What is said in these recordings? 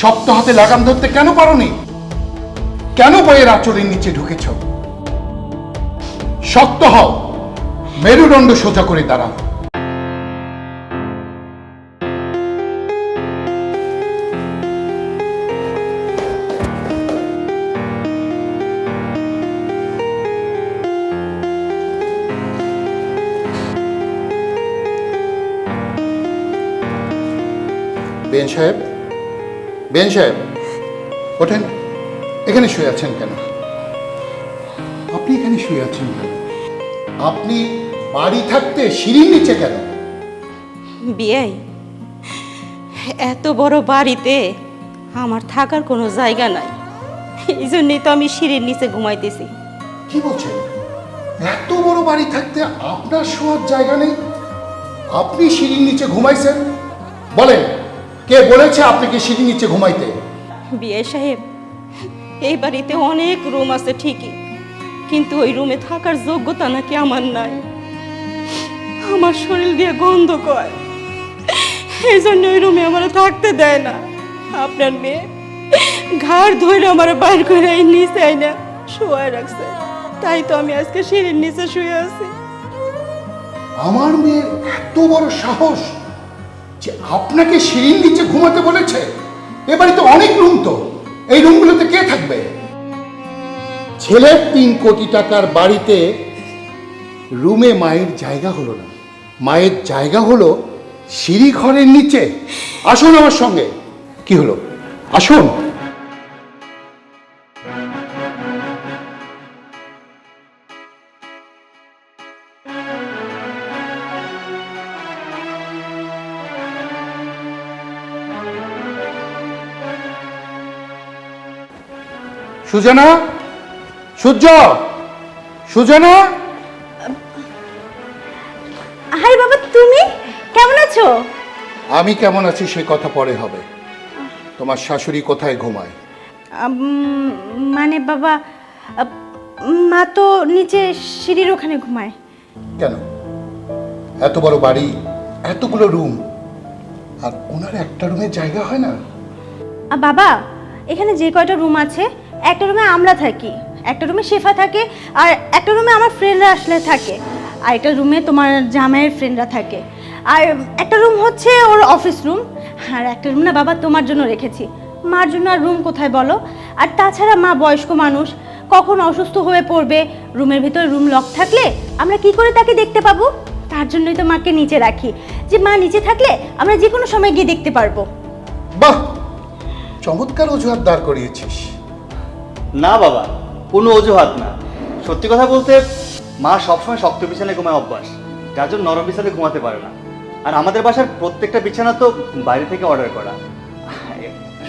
শক্ত হাতে লাগাম ধরতে কেন পারোনি? কেন বইয়ের আঁচলের নিচে ঢুকেছ? শক্ত হও, মেরুদণ্ড সোজা করে দাঁড়াও। বেন সাহেব বেন সাহেব ওঠেন। এখানে শুয়ে আছেন কেন? আপনি এখানে শুয়ে আছেন কেন? আপনি বাড়ি থাকতে সিঁড়ির নিচে কেন? বিয়াই এত বড় বাড়িতে আমার থাকার কোনো জায়গা নাই। এই জন্যই তো আমি সিঁড়ির নিচে ঘুমাইতেছি। কি বলছেন? এত বড় বাড়ি থাকতে আপনার শোয়ার জায়গা নেই? আপনি সিঁড়ির নিচে ঘুমাইছেন? বলেন। কে বলেছে আপনাকে সিঁড়ির নিচে ঘুমাইতে? বিয়াই সাহেব এই বাড়িতে অনেক রুম আছে ঠিকই কিন্তু ওই রুমে থাকার যোগ্যতা নাকি আমার নাই। আমার শরীর দিয়ে গন্ধ কয় এই জন্য ওই রুমে আমার থাকতে দেয় না। আপনার মেয়ে ঘাড় ধরে আমার বাইর করে এই নিচে আইনা শোয়ায় রাখছে। তাই তো আমি আজকে সিঁড়ির নিচে শুয়ে আছি। আমার মেয়ের এত বড় সাহস! যে আপনাকে সিঁড়ি নিচে ঘুমাতে বলেছে। এ বাড়িতে অনেক রুম তো। এই রুমগুলোতে কে থাকবে? ছেলের তিন কোটি টাকার বাড়িতে রুমে মায়ের জায়গা হলো না। মায়ের জায়গা হলো সিঁড়ি ঘরের নিচে। আসুন আমার সঙ্গে। কি হলো? আসুন। সুজনা? সূর্য? সুজনা? হাই বাবা তুমি? কেমন আছো? আমি কেমন আছি সে কথা পরে হবে। তোমার শাশুড়ি কোথায় ঘুমায়? মানে বাবা আহ, মা তো নিচে সিঁড়ির ওখানে ঘুমায়। কেন? এত বড় বাড়ি এতগুলো রুম আর ওনার একটা রুমের জায়গা হয় না? আ, বাবা এখানে যে কয়টা রুম আছে? একটা রুমে আমরা থাকি, একটা রুমে শেফা থাকে, আর একটা রুমে আমার ফ্রেন্ডরা আসলে থাকে, আর একটা রুমে তোমার জামাইয়ের ফ্রেন্ডরা থাকে। আর একটা রুম হচ্ছে ওর অফিস রুম আর একটা রুম না বাবা তোমার জন্য রেখেছি। মার জন্য আর রুম কোথায় বলো? আর তাছাড়া মা বয়স্ক মানুষ, কখন অসুস্থ হয়ে পড়বে রুমের ভিতরে রুম লক থাকলে আমরা কি করে তাকে দেখতে পাবো? তার জন্যই তো মাকে নিচে রাখি। যে মা নিচে থাকলে আমরা যে কোনো সময় গিয়ে দেখতে পারব। বাহ! চমৎকার অজুহাত দাঁড় করিয়েছিস। না বাবা, কোনো অজুহাত না। সত্যি কথা বলতে, মা সবসময় শক্ত বিছানায় ঘুমায় অভ্যাস, যার জন্য নরম বিছানায় ঘুমাতে পারে না। আর আমাদের বাসার প্রত্যেকটা বিছানা তো বাইরে থেকে অর্ডার করা।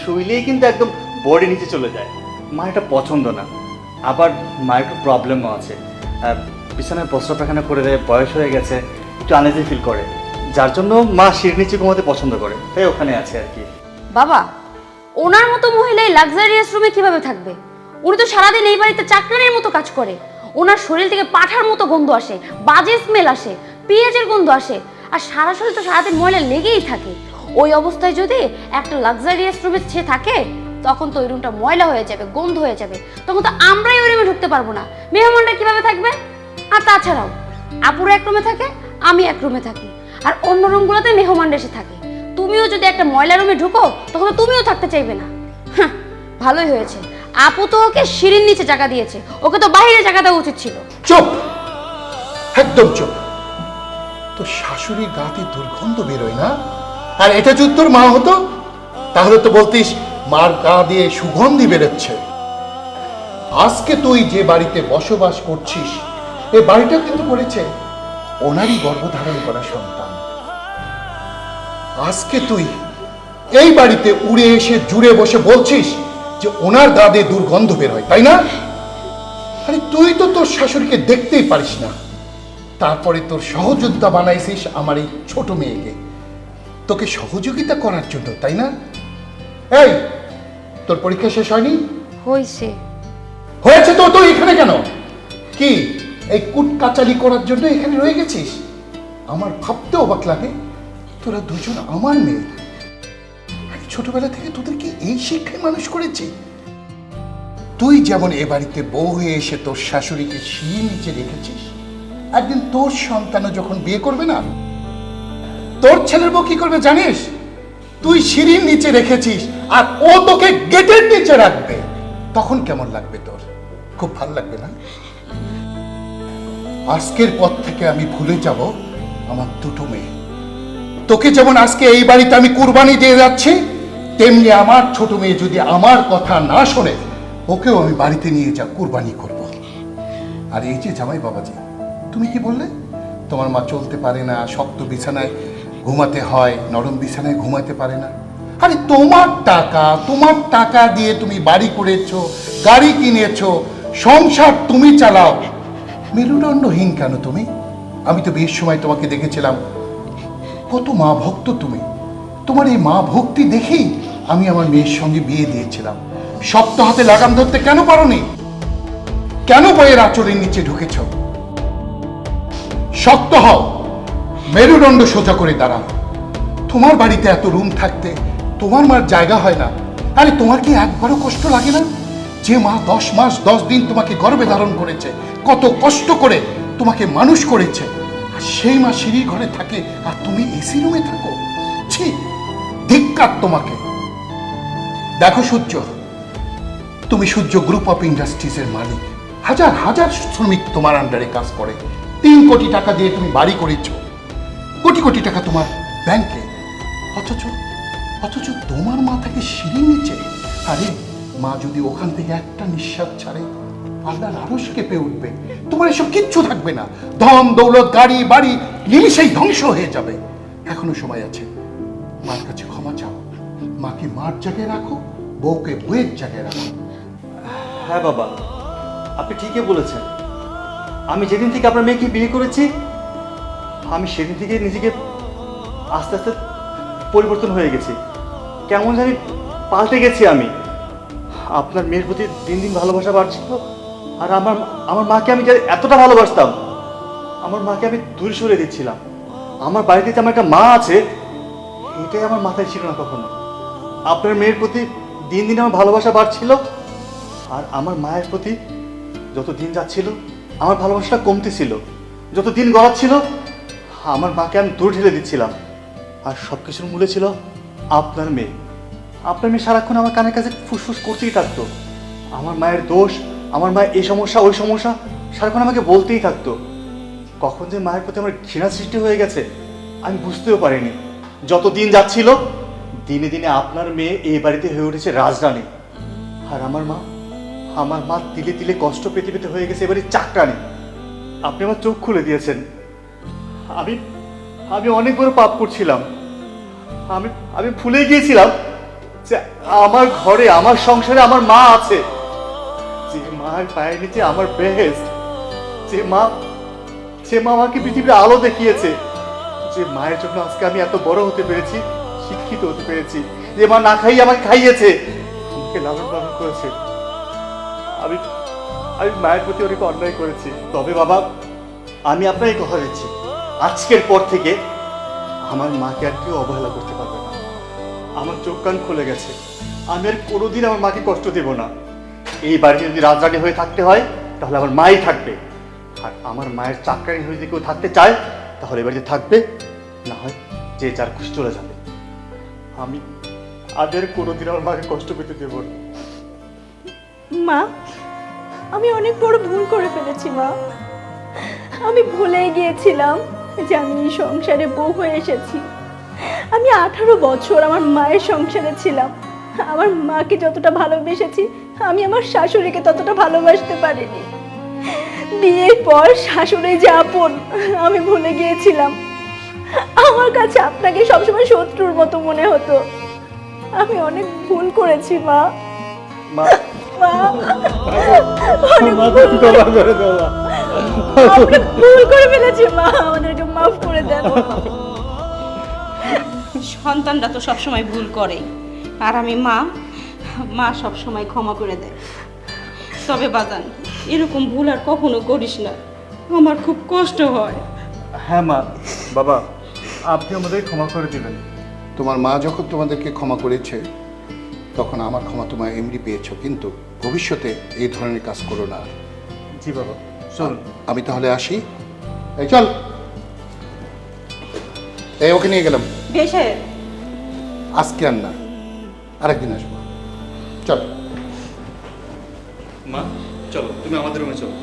শুইলেই কিন্তু একদম বডি নিচে চলে যায়। মা এটা পছন্দ না। আবার মায়ের একটু প্রবলেমও আছে। বিছানায় প্রস্রাব পায়খানা করে দেয়, বয়স হয়ে গেছে, একটু আনেজি ফিল করে। যার জন্য মা শির নিচে ঘুমাতে পছন্দ করে। তাই ওখানে আছে আর কি। বাবা, ওনার মতো মহিলা এই লাক্সারিয়াস রুমে কীভাবে থাকবে? উনি তো সারাদিন এই বাড়িতে চাকরানির মতো কাজ করে। ওনার শরীর থেকে পাঠার মতো গন্ধ আসে বাজে স্মেল আসে পেঁয়াজের গন্ধ আসে আর সারা শরীর তো সারাদিন ময়লা লেগেই থাকে। ওই অবস্থায় যদি একটা লাক্সারিয়াস রুমে সে থাকে তখন তো ওই রুমটা ময়লা হয়ে যাবে গন্ধ হয়ে যাবে। তখন তো আমরাই ওই রুমে ঢুকতে পারব না। মেহমানরা কীভাবে থাকবে? আর তাছাড়াও আপুরা এক রুমে থাকে আমি এক রুমে থাকি আর অন্য রুমগুলোতে মেহমান এসে থাকে। তুমিও যদি একটা ময়লা রুমে ঢুকো তখন তুমিও থাকতে চাইবে না। হাহ, ভালোই হয়েছে। আপু তো ওকে সিঁড়ির নিচে জায়গা দিয়েছে। ওকে তো বাইরে জায়গা দেওয়া উচিত ছিল। চুপ! একদম চুপ! তো শাশুড়ির গাতে দুর্গন্ধ বেরোয় না? আর এটা যদি তোর মা হতো, তাহলে তো বলতিস, মার গা দিয়ে সুগন্ধি বেরোচ্ছে। আজকে তুই যে বাড়িতে বসবাস করছিস এই বাড়িটা কিন্তু করেছে ওনারই গর্ভধারণ করা সন্তান। আজকে তুই এই বাড়িতে উড়ে এসে জুড়ে বসে বলছিস যে ওনার গা দিয়ে দুর্গন্ধ বের হয় তাই না? আরে তুই তো তোর শাশুড়িকে দেখতেই পারিস না। তারপরে তোর সহযোগিতা বানাইছিস আমার এই ছোট মেয়েকে। তোকে সহযোগিতা করার জন্য তাই না? এই তোর পরীক্ষা শেষ হয়নি? হয়েছে হয়েছে তো তুই এখানে কেন? কি এই কুট কাচালি করার জন্য এখানে রয়ে গেছিস? আমার ভাবতে অবাক লাগে তোরা দুজন আমার মেয়ে। ছোটবেলা থেকে তোদেরকে এই শিক্ষায় মানুষ করেছি। তুই যেমন এ বাড়িতে বউ হয়ে এসে তোর শাশুড়িকে শিয়ে নিচে রেখেছিস, একদিন তোর সন্তানও যখন বিয়ে করবে না, তোর ছেলের বউ কি করবে জানিস? তুই সিঁড়ির নিচে রেখেছিস আর ও তোকে গেটের নিচে রাখবে। তখন কেমন লাগবে তোর? খুব ভালো লাগবে না? আজকের পর থেকে আমি ভুলে যাব আমার দুটো মেয়ে। তোকে যেমন আজকে এই বাড়িতে আমি কুরবানি দিয়ে যাচ্ছি তেমনি আমার ছোট মেয়ে যদি আমার কথা না শোনে, ওকেও আমি বাড়িতে নিয়ে যা কুরবানি করব। আর এই যে জামাই বাবাজি, তুমি কি বললে? তোমার মা চলতে পারে না, শক্ত বিছানায় ঘুমাতে হয়, নরম বিছানায় ঘুমাতে পারে না। আরে তোমার টাকা তোমার টাকা দিয়ে তুমি বাড়ি করেছ, গাড়ি কিনেছো, সংসার তুমি চালাও। মেরুদণ্ডহীন কেন তুমি? আমি তো বিয়ের সময় তোমাকে দেখেছিলাম। কত মা ভক্ত তুমি। তোমার এই মা ভক্তি দেখেই আমি আমার মেয়ের সঙ্গে বিয়ে দিয়েছিলাম। শক্ত হাতে লাগাম ধরতে কেন পারোনি? কেন বইয়ের আচরের নিচে ঢুকেছ? শক্ত হও। মেরুদণ্ড সোজা করে দাঁড়াও। তোমার বাড়িতে এত রুম থাকতে তোমার মার জায়গা হয় না। আরে তোমার কি একবারও কষ্ট লাগে না? যে মা দশ মাস, দশ দিন তোমাকে গর্বে ধারণ করেছে, কত কষ্ট করে তোমাকে মানুষ করেছে, আর সেই মা সিঁড়ির ঘরে থাকে, আর তুমি এসি রুমে থাকো। ছি, ধিক্কার তোমাকে। দেখো সূর্য, তুমি সূর্য গ্রুপ অফ ইন্ডাস্ট্রিজের মালিক। হাজার হাজার শ্রমিক তোমার আন্ডারে কাজ করে। তিন কোটি টাকা দিয়ে তুমি বাড়ি করেছ। কোটি কোটি টাকা তোমার ব্যাংকে অথচ অথচ তোমার মা থাকে সিঁড়ি নিচে। আরে, মা যদি ওখান থেকে একটা নিঃশ্বাস ছাড়ে আল্লাহর আরস কেঁপে উঠবে। তোমার এসব কিচ্ছু থাকবে না। ধন, দৌলত, গাড়ি, বাড়ি, নিমিষেই ধ্বংস হয়ে যাবে। এখনও সময় আছে, মার কাছে মাকে মার জায়গায় রাখো, বউকে বউয়ের জায়গায় রাখো। হ্যাঁ বাবা, আপনি ঠিকই বলেছেন। আমি যেদিন থেকে আপনার মেয়েকে বিয়ে করেছি, আমি সেদিন থেকে নিজেকে আস্তে আস্তে পরিবর্তন হয়ে গেছি। কেমন জানি পাল্টে গেছি আমি। আপনার মেয়ের প্রতি দিন দিন ভালোবাসা বাড়ছিল, আর আমার আমার মাকে আমি এতটা ভালোবাসতাম, আমার মাকে আমি দূরে সরে দিচ্ছিলাম। আমার বাড়িতে যে আমার একটা মা আছে, এটাই আমার মাথায় ছিল না কখনো। আপনার মেয়ের প্রতি দিন দিন আমার ভালোবাসা বাড়ছিল, আর আমার মায়ের প্রতি যত দিন যাচ্ছিল, আমার ভালোবাসাটা কমতেছিল যত দিন গড়াচ্ছিল, আমার মাকে আমি দূর ঢেলে দিচ্ছিলাম। আর সব কিছুর মূলে ছিল আপনার মেয়ে। আপনার মেয়ে সারাক্ষণ আমার কানের কাছে ফুসফুস করতেই থাকতো। আমার মায়ের দোষ, আমার মায়ের এই সমস্যা, ওই সমস্যা সারাক্ষণ আমাকে বলতেই থাকতো। কখন যে মায়ের প্রতি আমার ঘৃণা সৃষ্টি হয়ে গেছে, আমি বুঝতেও পারিনি। যত দিন যাচ্ছিল দিনে দিনে আপনার মেয়ে এই বাড়িতে হয়ে উঠেছে রাজরানী। আর আমার মা আমার মা তিলে তিলে কষ্ট পেতে পেতে হয়ে গেছে, এবারে চাকরানি। আপনি আমার চোখ খুলে দিয়েছেন। আমি আমি অনেক বড় পাপ করছিলাম। আমি আমি ভুলে গিয়েছিলাম যে আমার ঘরে, আমার সংসারে আমার মা আছে। যে মার পায়ের নিচে আমার বেহেস্ট যে মা যে মা আমাকে পৃথিবীর আলো দেখিয়েছে, যে মায়ের জন্য আজকে আমি এত বড় হতে পেরেছি। শিক্ষিত হতে পেরেছি। যে মা না খাইয়ে আমাকে খাইয়েছে। আমাকে লালন পালন করেছে। আমি আমি মায়ের প্রতি অনেক অন্যায় করেছি। তবে বাবা, আমি আপনাকে কথা দিচ্ছি। আজকের পর থেকে আমার মাকে আর কেউ অবহেলা করতে পারবে না। আমার চোখ কান খুলে গেছে। আমি আর কোনোদিন আমার মাকে কষ্ট দেব না। এই বাড়িতে যদি রাজরানী হয়ে থাকতে হয়, তাহলে আমার মাই থাকবে। আর আমার মায়ের চাকরানি হয়ে যদি কেউ থাকতে চায়, তাহলে এ বাড়িতে থাকবে। না হয় যে যার খুশি চলে যাবে। আমি। আর কোনোদিন আমার মাকে কষ্ট পেতে দেবো না। মা, আমি অনেক বড় ভুল করে ফেলেছি, মা। আমি ভুলে গিয়েছিলাম যে আমি সংসারে বউ হয়ে এসেছি। আমি আঠারো বছর আমার মায়ের সংসারে ছিলাম। আমার মাকে যতটা ভালোবেসেছি, আমি আমার শাশুড়িকে ততটা ভালোবাসতে পারিনি। বিয়ের পর শাশুড়ি যে আপন, আমি ভুলে গিয়েছিলাম। আমার কাছে আপনাকে সবসময় শত্রুর মতো মনে হতো। আমি অনেক ভুল করেছি মা। মা। মা। অনেক ভুল করে দাও মা। আমরা ভুল করে ফেলেছি মা। আমাদেরকে মাফ করে দেন। সন্তানরা তো সবসময় ভুল করে। আর আমি মা মা সবসময় ক্ষমা করে দেয়। তবে বাজান এরকম ভুল আর কখনো করিস না। আমার খুব কষ্ট হয়। হ্যাঁ মা। বাবা আপনি আমাদের ক্ষমা করে দিবেন। তোমার মা যখন তোমাদেরকে ক্ষমা করেছে তখন আমার ক্ষমা তোমার এমনি পেয়েছ কিন্তু ভবিষ্যতে এই ধরনের কাজ করো না। জি বাবা চল আমি তাহলে আসি। এই চল। এই ওকে নিয়ে গেলাম। আজকে আর না আরেকদিন আসব। চল। মা চলো তুমি আমাদের রুমে চলো।